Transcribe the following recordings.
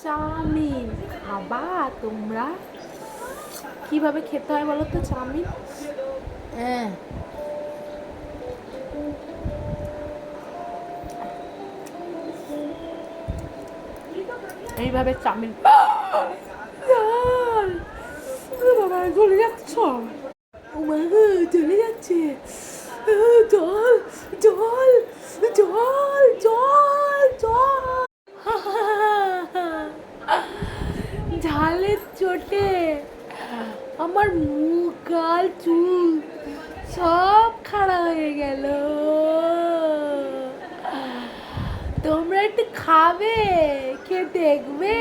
Chowmein খাবা তোমরা কীভাবে খেতে হয় বলো তো চাউমিন হ্যাঁ এইভাবে চাউমিন চলে যাচ্ছ চলে যাচ্ছে ঝালের চোটে। আমার মুখ, গাল, চুল সব খাড়া হয়ে গেল। তোমরা একটু খাবে, খেয়ে দেখবে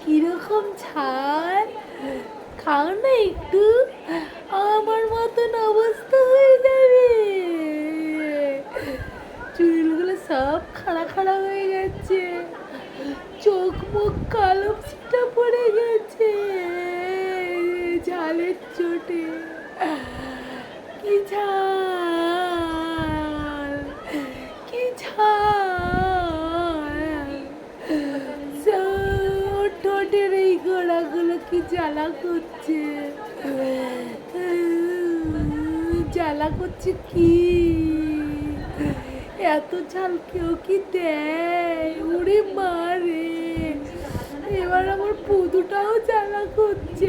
কীরকম ছাড় খাও না একটু, আমার মতন অবস্থা হয়ে যাবে। চুলগুলো সব খাড়া খাড়া হয়ে গেছে। চোখ, মুখ, কালো ঝালের চোটে। কি ঝাল কি ঝাল। ঠোঁটের এই গোড়াগুলো কি জ্বালা করছে? জ্বালা করছে কি? এত ঝাল কেউ কি দেয়? উড়ে মারে। এবার আমার পুদুটাও জ্বালা করছে।